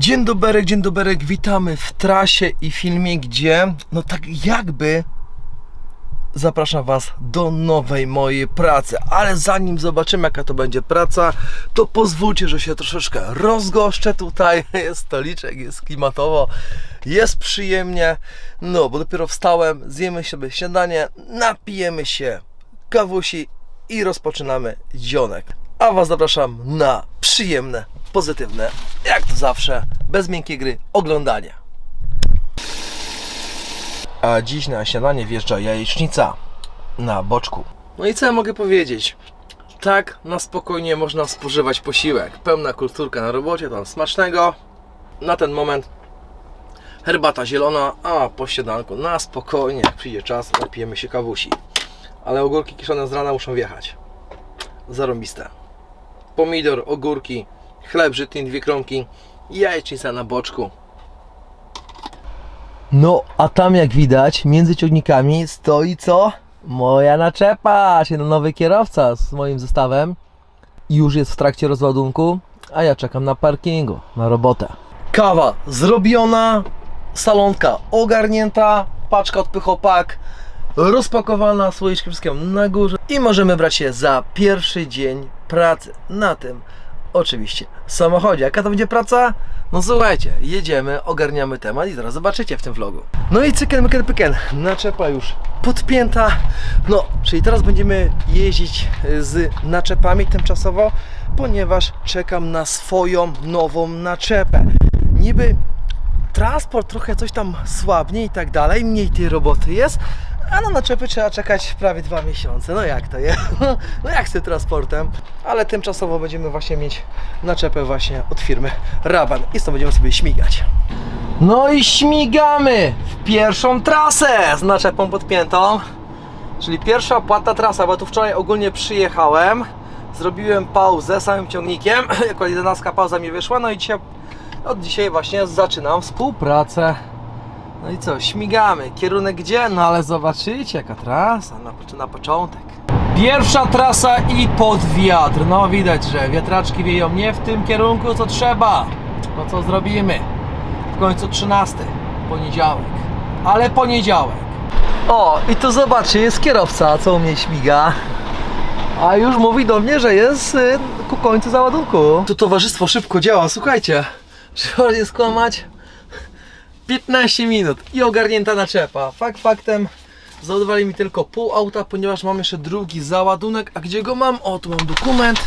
Dzień doberek, dzień doberek, witamy w trasie i filmie, gdzie no tak jakby zapraszam Was do nowej mojej pracy. Ale zanim zobaczymy jaka to będzie praca, to pozwólcie, że się troszeczkę rozgoszczę tutaj. Jest stoliczek, jest klimatowo, jest przyjemnie. No, bo dopiero wstałem, zjemy sobie śniadanie, napijemy się kawusi i rozpoczynamy dzionek. A Was zapraszam na przyjemne, pozytywne, jak to zawsze, bez miękkiej gry, oglądanie. A dziś na śniadanie wjeżdża jajecznica na boczku. No i co ja mogę powiedzieć? Tak, na spokojnie można spożywać posiłek. Pełna kulturka na robocie, tam smacznego. Na ten moment herbata zielona, a po śniadanku na spokojnie, jak przyjdzie czas, napijemy się kawusi. Ale ogórki kiszone z rana muszą wjechać. Zarąbiste. Pomidor, ogórki, chleb żytni, dwie kromki, jajecznica na boczku. No, a tam jak widać, między ciągnikami stoi co? Moja naczepa, czyli nowy kierowca z moim zestawem. Już jest w trakcie rozładunku, a ja czekam na parkingu, na robotę. Kawa zrobiona, salonka ogarnięta, paczka od Pychopak rozpakowana, słoiczkiem wszystkiego na górze i możemy brać się za pierwszy dzień pracy na tym oczywiście samochodzie. Jaka to będzie praca? No słuchajcie, jedziemy, ogarniamy temat i zaraz zobaczycie w tym vlogu. No i cyken, myken, pyken, naczepa już podpięta. No, czyli teraz będziemy jeździć z naczepami tymczasowo, ponieważ czekam na swoją nową naczepę. Niby transport trochę coś tam słabnie i tak dalej, mniej tej roboty jest, a na naczepy trzeba czekać prawie dwa miesiące. No jak to jest? No jak z tym transportem? Ale tymczasowo będziemy właśnie mieć naczepę właśnie od firmy Raban i stąd będziemy sobie śmigać. No i śmigamy w pierwszą trasę z naczepą podpiętą. Czyli pierwsza płatna trasa, bo tu wczoraj ogólnie przyjechałem, zrobiłem pauzę samym ciągnikiem, jako 11 pauza mi wyszła, no i dzisiaj, od dzisiaj właśnie zaczynam współpracę. No i co, śmigamy. Kierunek gdzie? No ale zobaczycie jaka trasa na, na początek. Pierwsza trasa i pod wiatr. No widać, że wiatraczki wieją nie w tym kierunku co trzeba. No co zrobimy? W końcu 13, poniedziałek. Ale poniedziałek. O, i tu zobaczcie, jest kierowca, co u mnie śmiga. A już mówi do mnie, że jest y, ku końcu załadunku. Tu towarzystwo szybko działa, słuchajcie. Trzeba nie skłamać. 15 minut i ogarnięta naczepa. Fakt faktem załadowali mi tylko pół auta, ponieważ mam jeszcze drugi załadunek. A gdzie go mam? O, tu mam dokument.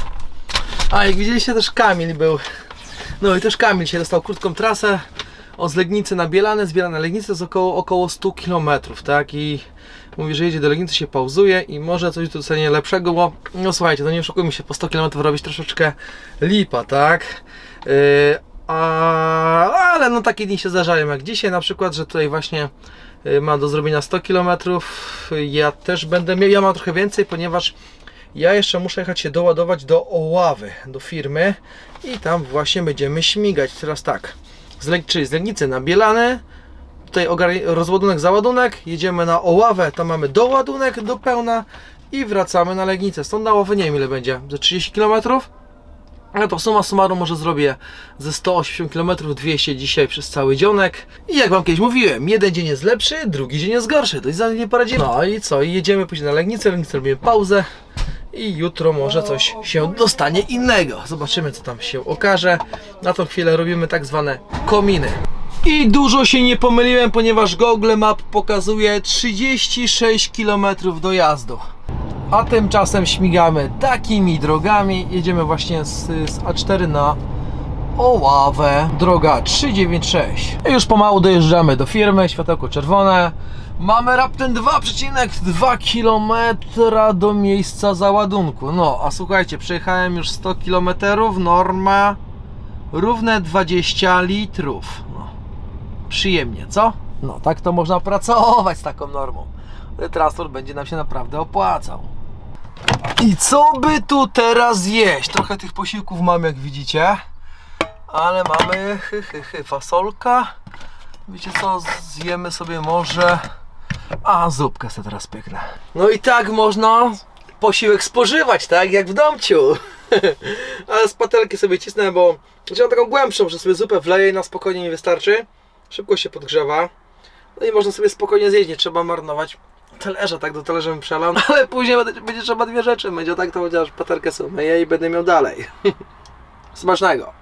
A jak widzieliście też Kamil był. No i też Kamil się dostał krótką trasę od Legnicy na Bielane. Z Bielane na Legnicę jest około, około 100 km, tak? I mówi, że jedzie do Legnicy, się pauzuje i może coś tu dostanie lepszego, bo no słuchajcie, no nie oszukujmy się, po 100 km robić troszeczkę lipa, tak? Yy, a, ale no takie dni się zdarzają jak dzisiaj na przykład, że tutaj właśnie y, mam do zrobienia 100 km. Ja też będę miał, ja mam trochę więcej, ponieważ ja jeszcze muszę jechać się doładować do Oławy, do firmy i tam właśnie będziemy śmigać. Teraz tak, z, Leg- czyli z Legnicy na Bielane, tutaj rozładunek, załadunek, jedziemy na Oławę, tam mamy doładunek do pełna i wracamy na Legnicę. Stąd na Oławę nie wiem ile będzie, ze 30 km? No to suma summarum może zrobię ze 180 km 200 dzisiaj przez cały dzionek. I jak wam kiedyś mówiłem, jeden dzień jest lepszy, drugi dzień jest gorszy. To i za nie poradzimy. No i co? I jedziemy później na Legnicę, Legnicę robimy pauzę. I jutro może coś się dostanie innego. Zobaczymy co tam się okaże. Na tą chwilę robimy tak zwane kominy. I dużo się nie pomyliłem, ponieważ Google Map pokazuje 36 km dojazdu. A tymczasem śmigamy takimi drogami. Jedziemy właśnie z, z A4 na Oławę. Droga 396. I już pomału dojeżdżamy do firmy. Światełko czerwone. Mamy raptem 2,2 km do miejsca załadunku. No, a słuchajcie, przejechałem już 100 km. Norma równe 20 litrów. No, przyjemnie, co? No, tak to można pracować z taką normą. Transport będzie nam się naprawdę opłacał. I co by tu teraz jeść? Trochę tych posiłków mam, jak widzicie. Ale mamy hy, hy, hy, fasolka. Wiecie co, zjemy sobie może... A, zupkę sobie teraz pieknę. No i tak można posiłek spożywać, tak? Jak w domciu. Ale z patelki sobie cisnę, bo mam taką głębszą, że sobie zupę wleję i na spokojnie mi wystarczy. Szybko się podgrzewa. No i można sobie spokojnie zjeść, nie trzeba marnować talerza, tak do talerza bym przelał, ale później będzie, będzie trzeba dwie rzeczy, będzie tak to chociaż patelkę sobie i będę miał dalej. Smacznego.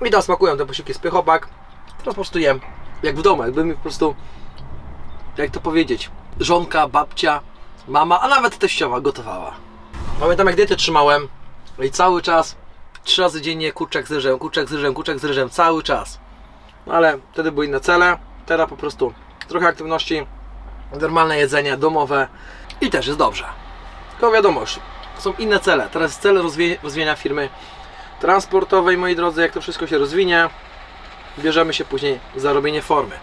Mi to smakują te posiłki z pychopak. Teraz po prostu jem jak w domu, jakby mi po prostu, jak to powiedzieć, żonka, babcia, mama, a nawet teściowa gotowała. Pamiętam jak dietę trzymałem no i cały czas, trzy razy dziennie kurczak z ryżem, kurczak z ryżem, kurczak z ryżem, cały czas. No ale wtedy były inne cele, teraz po prostu trochę aktywności, normalne jedzenie, domowe i też jest dobrze. Tylko wiadomo, są inne cele. Teraz jest cel rozwie- rozwijania firmy transportowej, moi drodzy, jak to wszystko się rozwinie, bierzemy się później za robienie formy.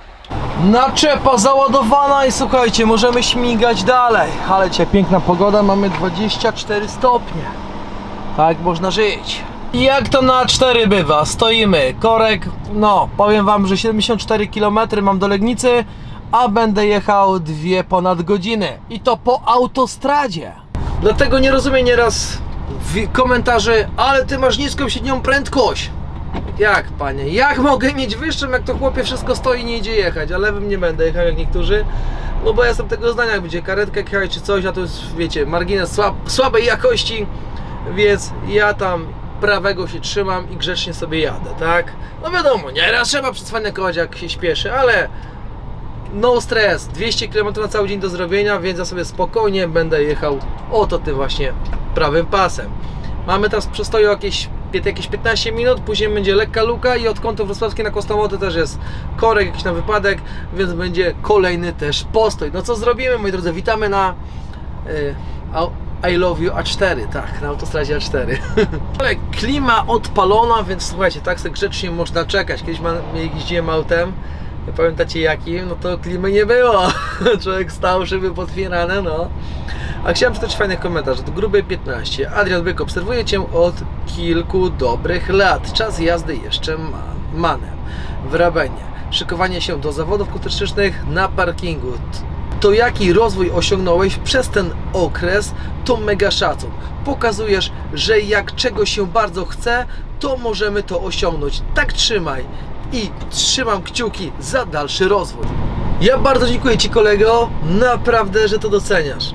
Naczepa załadowana i słuchajcie, możemy śmigać dalej. Ale dzisiaj piękna pogoda, mamy 24 stopnie. Tak można żyć. I Jak to na 4 bywa? Stoimy, korek, no powiem wam, że 74 km mam do Legnicy, a będę jechał dwie ponad godziny. I to po autostradzie. Dlatego nie rozumiem nieraz komentarzy, ale ty masz niską średnią prędkość. Jak panie, jak mogę mieć wyższą, jak to chłopie wszystko stoi i nie idzie jechać, a lewym nie będę jechał jak niektórzy. No bo ja jestem tego zdania, jak będzie karetka jechać czy coś, a to jest, wiecie, margines słab, słabej jakości, więc ja tam prawego się trzymam i grzecznie sobie jadę, tak? No wiadomo, nieraz trzeba przycwaniakować jak się śpieszy, ale no stres, 200 km na cały dzień do zrobienia, więc ja sobie spokojnie będę jechał oto tym właśnie prawym pasem. Mamy teraz przestoju jakieś, jakieś 15 minut, później będzie lekka luka i od kątu wrocławskiej na Kostomoty też jest korek jakiś na wypadek, więc będzie kolejny też postój. No co zrobimy moi drodzy, witamy na au- I love you A4, tak, na autostradzie A4. Ale klima odpalona, więc słuchajcie, tak sobie grzecznie można czekać. Kiedyś ma, jeździłem autem, pamiętacie jakim, no to klimy nie było. Człowiek stał, szyby potwierane, no. A chciałem przeczytać fajny komentarz od Grubej 15. Adrian Byk, obserwuję Cię od kilku dobrych lat. Czas jazdy jeszcze ma, manem. W Rabenie. Szykowanie się do zawodów kulturystycznych na parkingu. To jaki rozwój osiągnąłeś przez ten okres, to mega szacun. Pokazujesz, że jak czegoś się bardzo chce, to możemy to osiągnąć. Tak trzymaj i trzymam kciuki za dalszy rozwój. Ja bardzo dziękuję Ci kolego, naprawdę, że to doceniasz.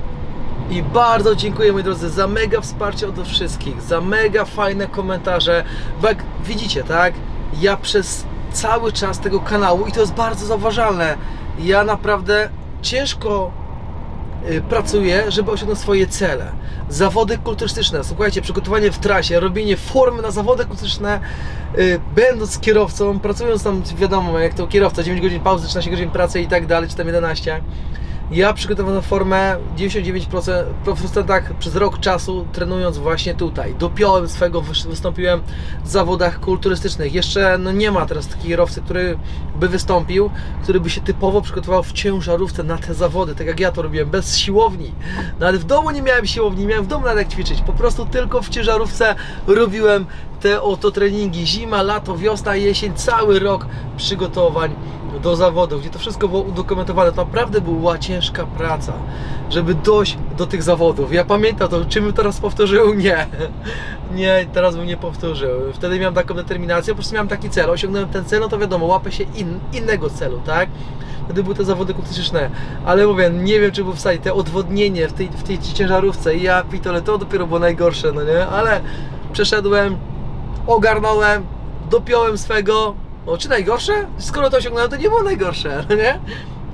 I bardzo dziękuję moi drodzy za mega wsparcie od wszystkich, za mega fajne komentarze, bo jak widzicie, tak, ja przez cały czas tego kanału i to jest bardzo zauważalne, ja naprawdę ciężko y, pracuję, żeby osiągnąć swoje cele. Zawody kulturystyczne, słuchajcie, przygotowanie w trasie, robienie formy na zawody kulturystyczne, y, będąc kierowcą, pracując tam, wiadomo, jak to kierowca, 9 godzin pauzy, 13 godzin pracy i tak dalej, czy tam 11. Ja przygotowałem formę 99% procentach przez rok czasu trenując właśnie tutaj. Dopiąłem swego, wystąpiłem w zawodach kulturystycznych. Jeszcze no nie ma teraz takiego kierowcy, który by wystąpił, który by się typowo przygotował w ciężarówce na te zawody, tak jak ja to robiłem, bez siłowni. Nawet w domu nie miałem siłowni, miałem w domu nawet jak ćwiczyć. Po prostu tylko w ciężarówce robiłem te oto treningi. Zima, lato, wiosna, jesień, cały rok przygotowań do zawodów, gdzie to wszystko było udokumentowane. To naprawdę była ciężka praca, żeby dojść do tych zawodów. Ja pamiętam to, czy bym teraz powtórzył? Nie. Nie, teraz bym nie powtórzył. Wtedy miałem taką determinację, po prostu miałem taki cel. Osiągnąłem ten cel, no to wiadomo, łapę się in, innego celu, tak? Wtedy były te zawody kulturystyczne, ale mówię, nie wiem czy był w stanie, te odwodnienie w tej, w tej ciężarówce, ja pitole, to dopiero było najgorsze, no nie? Ale przeszedłem, ogarnąłem, dopiąłem swego. No, czy najgorsze? Skoro to osiągnąłem, to nie było najgorsze, no nie?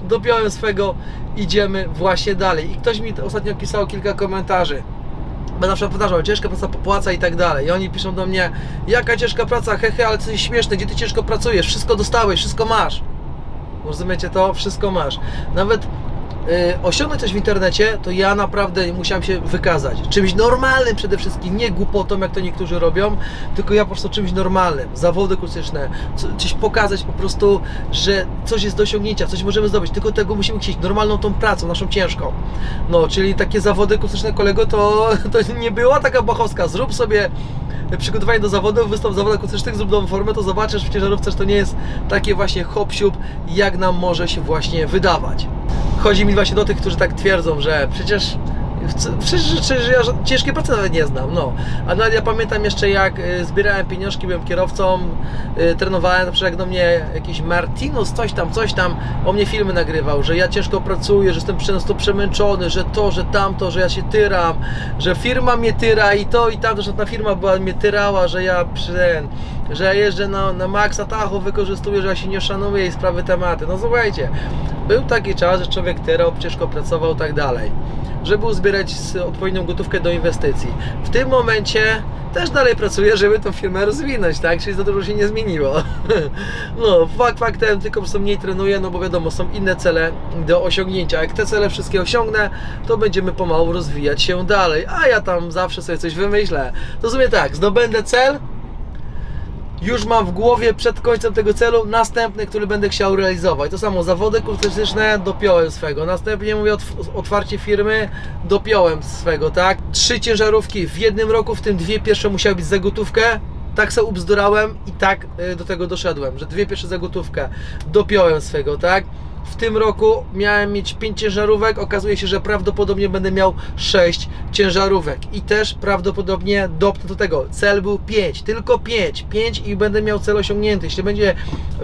Dopiąłem swego, idziemy właśnie dalej. I ktoś mi ostatnio pisał kilka komentarzy. Na przykład powtarzał, ciężka praca popłaca i tak dalej. I oni piszą do mnie, jaka ciężka praca, hehe, ale coś śmieszne, gdzie ty ciężko pracujesz, wszystko dostałeś, wszystko masz. Rozumiecie to? Wszystko masz. Nawet osiągnąć coś w internecie, to ja naprawdę musiałem się wykazać. Czymś normalnym przede wszystkim, nie głupotą, jak to niektórzy robią, tylko ja po prostu czymś normalnym. Zawody kulturystyczne, co- coś pokazać po prostu, że coś jest do osiągnięcia, coś możemy zdobyć, tylko tego musimy chcieć, normalną tą pracą, naszą ciężką. No, czyli takie zawody kulturystyczne, kolego, to, to nie była taka bachowska. Zrób sobie przygotowanie do zawodów, wystąp w zawodach zrób nową formę, to zobaczysz w ciężarówce, że to nie jest takie właśnie hop jak nam może się właśnie wydawać. Chodzi mi właśnie do tych, którzy tak twierdzą, że przecież Przecież, ja ciężkiej pracy nawet nie znam, no. A nawet ja pamiętam jeszcze jak y, zbierałem pieniążki, byłem kierowcą, y, trenowałem, na przykład jak do mnie jakiś Martinus, coś tam, coś tam, o mnie filmy nagrywał, że ja ciężko pracuję, że jestem często przemęczony, że to, że tamto, że ja się tyram, że firma mnie tyra i to i tamto, że ta firma była, mnie tyrała, że ja że ja jeżdżę na, na maksa tachu, wykorzystuję, że ja się nie szanuję i sprawy tematy. No słuchajcie, był taki czas, że człowiek tyrał, ciężko pracował tak dalej żeby uzbierać odpowiednią gotówkę do inwestycji. W tym momencie też dalej pracuję, żeby tą firmę rozwinąć, tak? Czyli za dużo się nie zmieniło. No, fakt faktem, tylko po prostu mniej trenuję, no bo wiadomo, są inne cele do osiągnięcia. Jak te cele wszystkie osiągnę, to będziemy pomału rozwijać się dalej, a ja tam zawsze sobie coś wymyślę. Sumie tak, zdobędę cel, już mam w głowie przed końcem tego celu następny, który będę chciał realizować. To samo, zawody kulturystyczne dopiąłem swego. Następnie mówię otw- otwarcie firmy, dopiąłem swego, tak? Trzy ciężarówki w jednym roku, w tym dwie pierwsze musiały być za gotówkę. Tak se ubzdurałem i tak y, do tego doszedłem, że dwie pierwsze za gotówkę dopiąłem swego, tak? W tym roku miałem mieć 5 ciężarówek, okazuje się, że prawdopodobnie będę miał 6 ciężarówek i też prawdopodobnie dopnę do tego. Cel był 5, tylko 5, 5 i będę miał cel osiągnięty. Jeśli będzie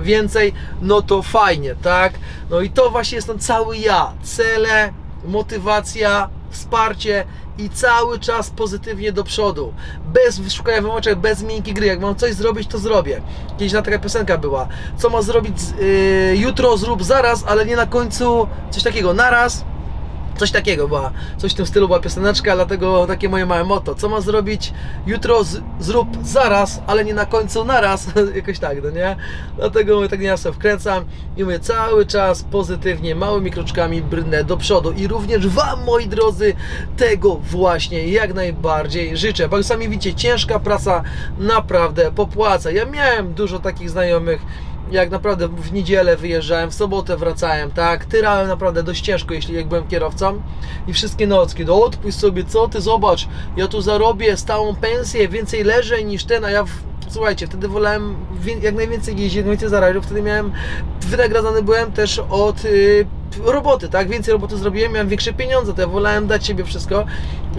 więcej, no to fajnie, tak? No i to właśnie jest ten cały ja. Cele, motywacja, wsparcie i cały czas pozytywnie do przodu. Bez szukania wymoczek, bez miękkiej gry. Jak mam coś zrobić, to zrobię. Kiedyś na taka piosenka była. Co ma zrobić yy, jutro, zrób zaraz, ale nie na końcu coś takiego. Naraz. Coś takiego była, coś w tym stylu była pioseneczka, dlatego takie moje małe motto. Co ma zrobić jutro, z, zrób zaraz, ale nie na końcu naraz. Jakoś tak, no nie? Dlatego mówię, tak nie wkręcam i mówię cały czas pozytywnie, małymi kroczkami brnę do przodu. I również Wam, moi drodzy, tego właśnie jak najbardziej życzę. Bo sami widzicie, ciężka praca naprawdę popłaca. Ja miałem dużo takich znajomych, jak naprawdę w niedzielę wyjeżdżałem, w sobotę wracałem, tak? Tyrałem naprawdę dość ciężko, jeśli jak byłem kierowcą i wszystkie nocki, no odpuść sobie, co ty, zobacz, ja tu zarobię stałą pensję, więcej leżę niż ten, a ja w... Słuchajcie, wtedy wolałem jak najwięcej jeździć, jak najwięcej zarabiać, wtedy miałem, wynagradzany byłem też od y, roboty, tak? Więcej roboty zrobiłem, miałem większe pieniądze, to ja wolałem dać siebie wszystko,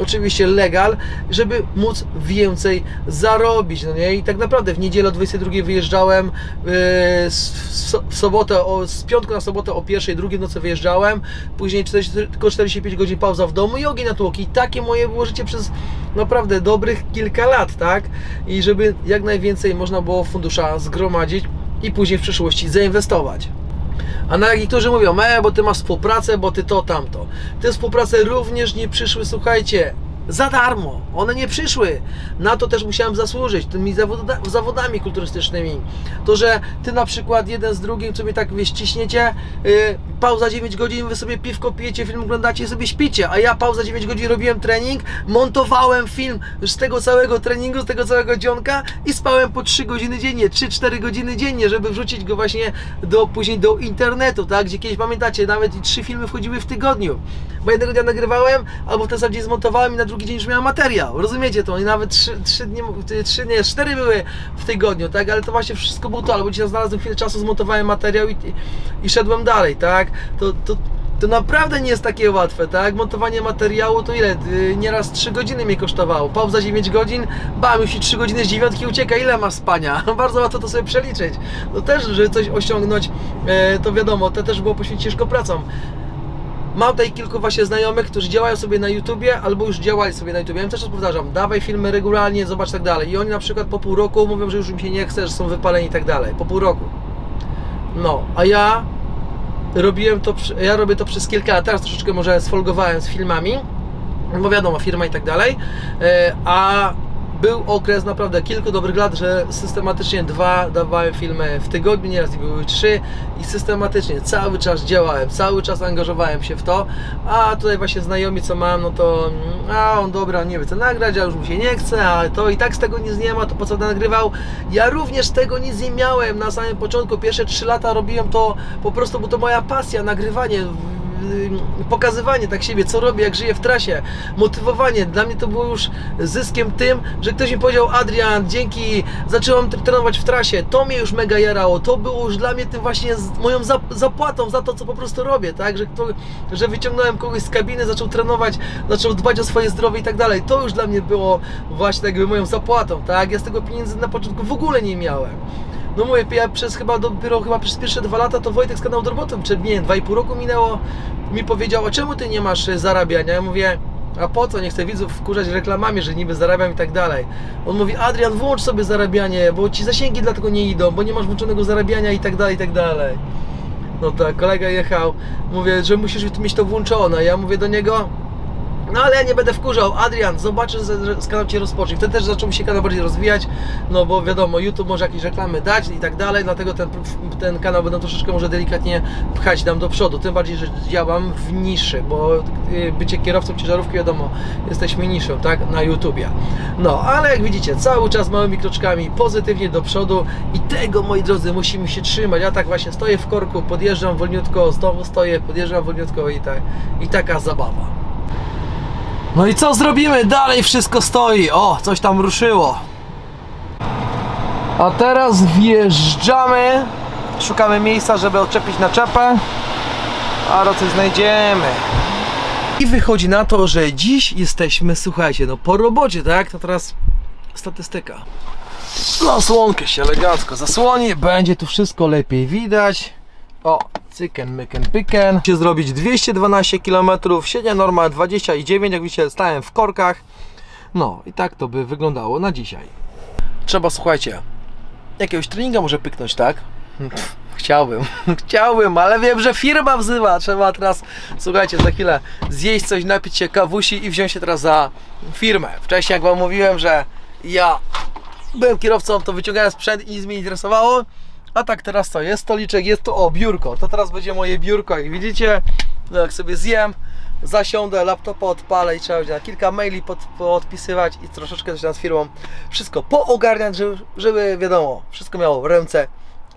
oczywiście legal, żeby móc więcej zarobić, no nie? I tak naprawdę w niedzielę o 22 wyjeżdżałem, yy, w, sobotę, o, z piątku na sobotę o pierwszej, drugiej nocy wyjeżdżałem, później 40, tylko 45 godzin pauza w domu i ogień na tłoki. I takie moje było życie przez naprawdę dobrych kilka lat, tak? I żeby jak najwięcej można było fundusza zgromadzić i później w przyszłości zainwestować. A na jak niektórzy mówią, e, bo ty masz współpracę, bo ty to, tamto. Te współprace również nie przyszły, słuchajcie, za darmo. One nie przyszły. Na to też musiałem zasłużyć, tymi zawoda, zawodami kulturystycznymi. To, że ty na przykład jeden z drugim sobie tak wiesz, ciśniecie, yy, pauza 9 godzin, wy sobie piwko pijecie, film oglądacie i sobie śpicie, a ja pauza 9 godzin robiłem trening, montowałem film z tego całego treningu, z tego całego dzionka i spałem po 3 godziny dziennie, 3-4 godziny dziennie, żeby wrzucić go właśnie do, później do internetu, tak? Gdzie kiedyś pamiętacie, nawet i 3 filmy wchodziły w tygodniu. Bo jednego dnia nagrywałem, albo w ten sam dzień zmontowałem i na drugi dzień już miałem materiał. Rozumiecie to? I nawet 3, 3 dni, 3, nie, 4 były w tygodniu, tak? Ale to właśnie wszystko było to, albo dzisiaj znalazłem chwilę czasu, zmontowałem materiał i, i szedłem dalej, tak? To, to, to naprawdę nie jest takie łatwe, tak? Montowanie materiału to ile? Yy, Nieraz 3 godziny mnie kosztowało. Pauza 9 godzin, bam, już i 3 godziny z dziewiątki ucieka, ile masz spania? Bardzo łatwo to sobie przeliczyć. No też, żeby coś osiągnąć, e, to wiadomo, to też było poświęcić ciężko pracą. Mam tutaj kilku właśnie znajomych, którzy działają sobie na YouTubie albo już działali sobie na YouTubie. Ja im też powtarzam, dawaj filmy regularnie, zobacz tak dalej. I oni na przykład po pół roku mówią, że już im się nie chce, że są wypaleni i tak dalej. Po pół roku. No, a ja robiłem to, ja robię to przez kilka lat. Teraz troszeczkę może sfolgowałem z filmami, bo wiadomo, firma i tak dalej. E, A był okres naprawdę kilku dobrych lat, że systematycznie dwa dawałem filmy w tygodniu, nieraz były trzy i systematycznie cały czas działałem, cały czas angażowałem się w to, a tutaj właśnie znajomi co mam, no to mm, a on dobra, nie wie co nagrać, a już mu się nie chce, a to i tak z tego nic nie ma, to po co nagrywał? Ja również tego nic nie miałem. Na samym początku, pierwsze trzy lata robiłem to po prostu, bo to moja pasja, nagrywanie pokazywanie tak siebie, co robię, jak żyję w trasie, motywowanie. Dla mnie to było już zyskiem tym, że ktoś mi powiedział, Adrian, dzięki, zacząłem tr- trenować w trasie. To mnie już mega jarało. To było już dla mnie tym właśnie moją zap- zapłatą za to, co po prostu robię, tak? Że, że wyciągnąłem kogoś z kabiny, zaczął trenować, zaczął dbać o swoje zdrowie i tak dalej. To już dla mnie było właśnie tak jakby moją zapłatą, tak? Ja z tego pieniędzy na początku w ogóle nie miałem. No mówię, ja przez chyba dopiero chyba przez pierwsze dwa lata to Wojtek z kanału do roboty, czy nie, dwa i pół roku minęło, mi powiedział, a czemu ty nie masz e, zarabiania? Ja mówię, a po co, nie chcę widzów wkurzać reklamami, że niby zarabiam i tak dalej. On mówi, Adrian, włącz sobie zarabianie, bo ci zasięgi dlatego nie idą, bo nie masz włączonego zarabiania i tak dalej, i tak dalej. No tak, kolega jechał, mówię, że musisz mieć to włączone. Ja mówię do niego, no ale ja nie będę wkurzał. Adrian, zobaczę, że z kanał Cię rozpocznie. Wtedy też zaczął mi się kanał bardziej rozwijać, no bo wiadomo, YouTube może jakieś reklamy dać i tak dalej, dlatego ten, ten kanał będą troszeczkę może delikatnie pchać nam do przodu. Tym bardziej, że działam w niszy, bo y, bycie kierowcą ciężarówki, wiadomo, jesteśmy niszą, tak, na YouTubie. No, ale jak widzicie, cały czas małymi kroczkami, pozytywnie do przodu i tego, moi drodzy, musimy się trzymać. Ja tak właśnie stoję w korku, podjeżdżam wolniutko, znowu stoję, podjeżdżam wolniutko i, tak, i taka zabawa. No i co zrobimy? Dalej wszystko stoi. O, coś tam ruszyło. A teraz wjeżdżamy. Szukamy miejsca, żeby odczepić naczepę. A coś znajdziemy. I wychodzi na to, że dziś jesteśmy, słuchajcie, no po robocie, tak? To teraz statystyka. Zasłonkę się elegancko zasłoni, będzie tu wszystko lepiej widać. O, cyken, myken, pyken. Się zrobić 212 km, średnia norma 29, jak widzicie stałem w korkach. No i tak to by wyglądało na dzisiaj. Trzeba, słuchajcie, jakiegoś treninga może pyknąć, tak? Pff, Chciałbym, chciałbym, ale wiem, że firma wzywa. Trzeba teraz, słuchajcie, za chwilę zjeść coś, napić się kawusi i wziąć się teraz za firmę. Wcześniej, jak Wam mówiłem, że ja byłem kierowcą, to wyciągałem sprzęt i nic mnie nie interesowało. A tak teraz co? Jest stoliczek, jest tu o biurko. To teraz będzie moje biurko, jak widzicie. No jak sobie zjem, zasiądę, laptopa odpalę i trzeba będzie na kilka maili pod, podpisywać i troszeczkę też nad firmą wszystko poogarniać, żeby, żeby wiadomo, wszystko miało ręce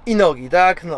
i nogi, tak? No.